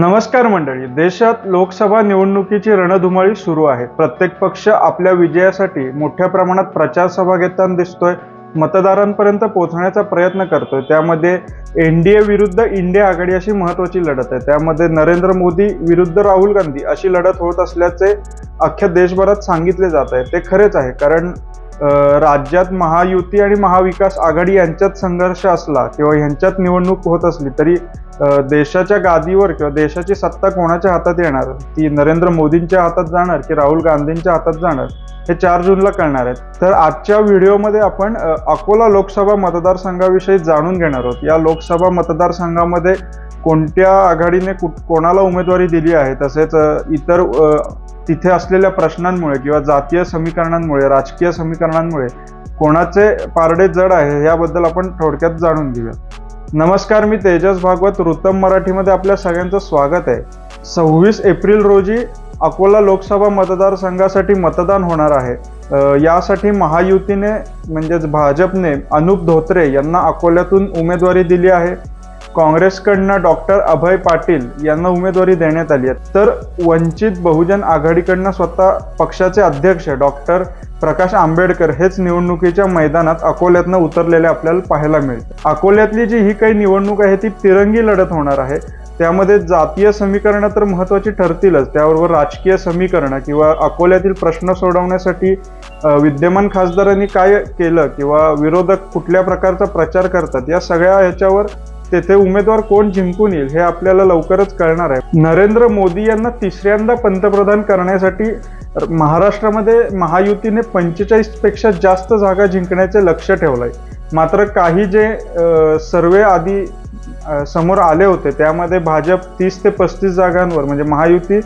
नमस्कार मंडळी. देशात लोकसभा निवडणुकीची रणधुमाळी सुरू आहे. प्रत्येक पक्ष आपल्या विजयासाठी मोठ्या प्रमाणात प्रचार सभा घेताना दिसतोय मतदारांपर्यंत पोहोचण्याचा प्रयत्न करतोय. त्यामध्ये एन डी ए विरुद्ध इंडिया आघाडी अशी महत्वाची लढत आहे. त्यामध्ये नरेंद्र मोदी विरुद्ध राहुल गांधी अशी लढत होत असल्याचे अख्ख्या देशभरात सांगितले जात आहे. ते खरेच आहे कारण राज्यात महायुती आणि महाविकास आघाडी यांच्यात संघर्ष असला किंवा ह्यांच्यात निवडणूक होत असली तरी देशाच्या गादीवर किंवा देशाची सत्ता कोणाच्या हातात येणार? ती नरेंद्र मोदींच्या हातात जाणार की राहुल गांधींच्या हातात जाणार? हे चार जूनला कळणार आहेत. तर आजच्या व्हिडिओमध्ये आपण अकोला लोकसभा मतदारसंघाविषयी जाणून घेणार आहोत. या लोकसभा मतदारसंघामध्ये कोणत्या आघाडीने कु कोणाला उमेदवारी दिली आहे? तसेच इतर तिथे असलेल्या प्रश्नांमुळे किंवा जातीय समीकरणांमुळे राजकीय समीकरणांमुळे कोणाचे पारडे जड आहे याबद्दल आपण थोडक्यात जाणून घेऊया. नमस्कार मी तेजस भागवत वृत्तम मराठीमध्ये आपल्या सगळ्यांचं स्वागत आहे. सव्वीस एप्रिल रोजी अकोला लोकसभा मतदारसंघासाठी मतदान होणार आहे. यासाठी महायुतीने म्हणजेच भाजपने अनुप धोत्रे यांना अकोल्यातून उमेदवारी दिली आहे. काँग्रेसकडनं डॉक्टर अभय पाटील यांना उमेदवारी देण्यात आली आहे. तर वंचित बहुजन आघाडीकडनं स्वतः पक्षाचे अध्यक्ष डॉक्टर प्रकाश आंबेडकर हेच निवडणुकीच्या मैदानात अकोल्यातनं उतरलेले आपल्याला पाहायला मिळते अकोल्यातली जी ही काही निवडणूक आहे ती तिरंगी लढत होणार आहे. त्यामध्ये जातीय समीकरणं तर महत्त्वाची ठरतीलच. त्याबरोबर राजकीय समीकरणं किंवा अकोल्यातील प्रश्न सोडवण्यासाठी विद्यमान खासदारांनी काय केलं किंवा विरोधक कुठल्या प्रकारचा प्रचार करतात या सगळ्या ह्याच्यावर तेथे उमेदवार कोण जिंकून येईल हे आपल्याला लवकरच कळणार आहे. नरेंद्र मोदी यांना तिसऱ्यांदा पंतप्रधान करण्यासाठी महाराष्ट्रामध्ये महायुतीने पंचेचाळीसपेक्षा जास्त जागा जिंकण्याचे लक्ष ठेवलं आहे मात्र काही जे सर्वे आधी समोर आले होते त्यामध्ये भाजप तीस ते पस्तीस जागांवर म्हणजे महायुती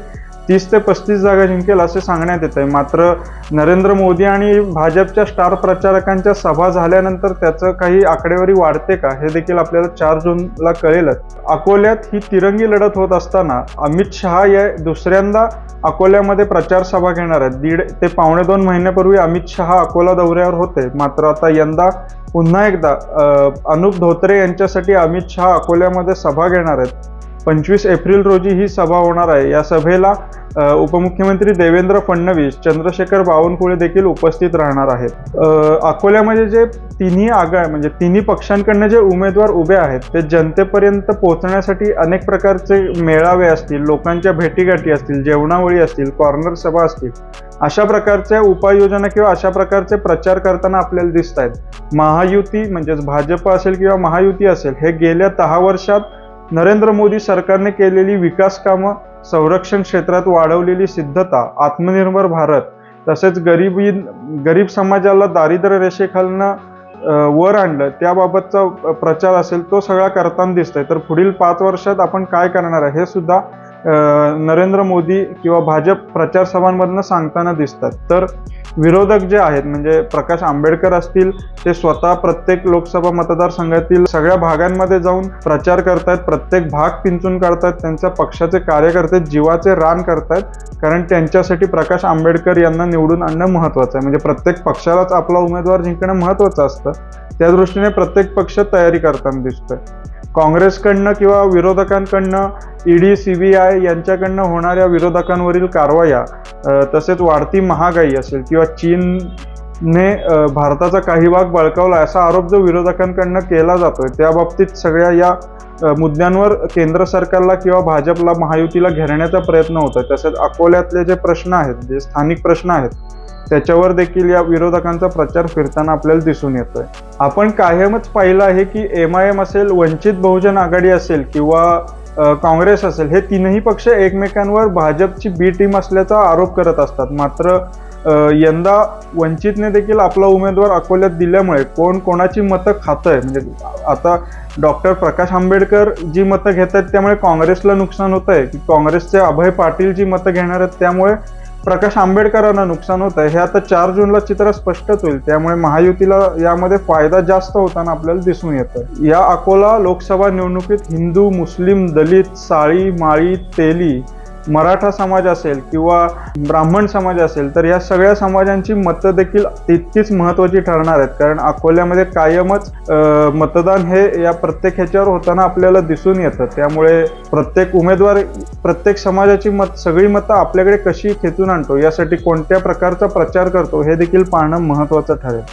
तीस ते पस्तीस जागा जिंकेल असे सांगण्यात येत आहे. मात्र नरेंद्र मोदी आणि भाजपच्या स्टार प्रचारकांच्या सभा झाल्यानंतर त्याचं काही आकडेवारी वाढते का हे देखील आपल्याला चार जूनला कळेलच. अकोल्यात ही तिरंगी लढत होत असताना अमित शहा या दुसऱ्यांदा अकोल्यामध्ये प्रचार सभा घेणार आहेत. दीड ते पावणे दोन महिन्यापूर्वी अमित शहा अकोला दौऱ्यावर होते. मात्र आता यंदा पुन्हा एकदा अनुप धोत्रे यांच्यासाठी अमित शहा अकोल्यामध्ये सभा घेणार आहेत. पंचवीस एप्रिल रोजी ही सभा होणार आहे. या सभेला उपमुख्यमंत्री देवेंद्र फडणवीस चंद्रशेखर बावनकुळे देखील उपस्थित राहणार आहेत. अकोल्यामध्ये जे तिन्ही आघाड म्हणजे तिन्ही पक्षांकडनं जे उमेदवार उभे आहेत ते जनतेपर्यंत पोहोचण्यासाठी अनेक प्रकारचे मेळावे असतील लोकांच्या भेटीगाठी असतील जेवणावळी असतील कॉर्नर सभा असतील अशा प्रकारच्या उपाययोजना किंवा अशा प्रकारचे प्रचार करताना आपल्याला दिसत आहेत महायुती म्हणजेच भाजप असेल किंवा महायुती असेल हे गेल्या दहा वर्षात नरेंद्र मोदी सरकारने केलेली विकास कामं संरक्षण क्षेत्रात वाढवलेली सिद्धता आत्मनिर्भर भारत तसेच गरिबी गरीब समाजाला दारिद्र्य रेषेखालनं वर आणलं त्याबाबतचा प्रचार असेल तो सगळा करताना दिसतोय. तर पुढील पाच वर्षात आपण काय करणार आहे हे सुद्धा नरेंद्र मोदी किंवा भाजप प्रचार सभांमधनं सांगताना दिसतात. तर विरोधक जे आहेत म्हणजे प्रकाश आंबेडकर असतील ते स्वतः प्रत्येक लोकसभा मतदारसंघातील सगळ्या भागांमध्ये जाऊन प्रचार करतायत प्रत्येक भाग पिंचून काढतात त्यांच्या पक्षाचे कार्यकर्ते जीवाचे रान करतायत कारण त्यांच्यासाठी प्रकाश आंबेडकर यांना निवडून आणणं महत्त्वाचं आहे. म्हणजे प्रत्येक पक्षालाच आपला उमेदवार जिंकणं महत्त्वाचं असतं. त्या दृष्टीने प्रत्येक पक्ष तयारी करताना दिसतोय. काँग्रेसकडनं किंवा विरोधकांकडनं ईडी आय यांच्याकडनं होणाऱ्या विरोधकांवरील कारवाया तसेच वाढती महागाई असेल किंवा चीनने भारताचा काही भाग बळकावला असा आरोप जो विरोधकांकडनं केला जातोय त्या बाबतीत सगळ्या या मुद्द्यांवर केंद्र सरकारला किंवा भाजपला महायुतीला घेरण्याचा प्रयत्न होतोय. तसेच अकोल्यातले जे प्रश्न आहेत जे स्थानिक प्रश्न आहेत त्याच्यावर देखील या विरोधकांचा प्रचार फिरताना आपल्याला दिसून येतोय. आपण कायमच पाहिलं आहे की एम आय एम असेल वंचित बहुजन आघाडी असेल किंवा काँग्रेस असेल हे तीनही पक्ष एकमेकांवर भाजपची बी टीम असल्याचा आरोप करत असतात. मात्र यंदा वंचितने देखील आपला उमेदवार अकोल्यात दिल्यामुळे कोण कोणाची मतं खातंय? म्हणजे आता डॉक्टर प्रकाश आंबेडकर जी मतं घेत आहेत त्यामुळे काँग्रेसला नुकसान होत आहे की काँग्रेसचे अभय पाटील जी मतं घेणार आहेत त्यामुळे प्रकाश आंबेडकरांना नुकसान होत आहे हे आता चार जूनला चित्र स्पष्टच होईल. त्यामुळे महायुतीला यामध्ये फायदा जास्त होताना आपल्याला दिसून येतं या अकोला लोकसभा निवडणुकीत हिंदू मुस्लिम दलित साळी माळी तेली मराठा समाज असेल किंवा ब्राह्मण समाज असेल तर या सगळ्या समाजांची मतं देखील तितकीच महत्त्वाची ठरणार आहेत. कारण अकोल्यामध्ये कायमच मतदान हे या प्रत्येक ह्याच्यावर होताना आपल्याला दिसून येतं. त्यामुळे प्रत्येक उमेदवार प्रत्येक समाजाची मत सगळी मतं आपल्याकडे कशी खेचून आणतो यासाठी कोणत्या प्रकारचा प्रचार करतो हे देखील पाहणं महत्त्वाचं ठरेल.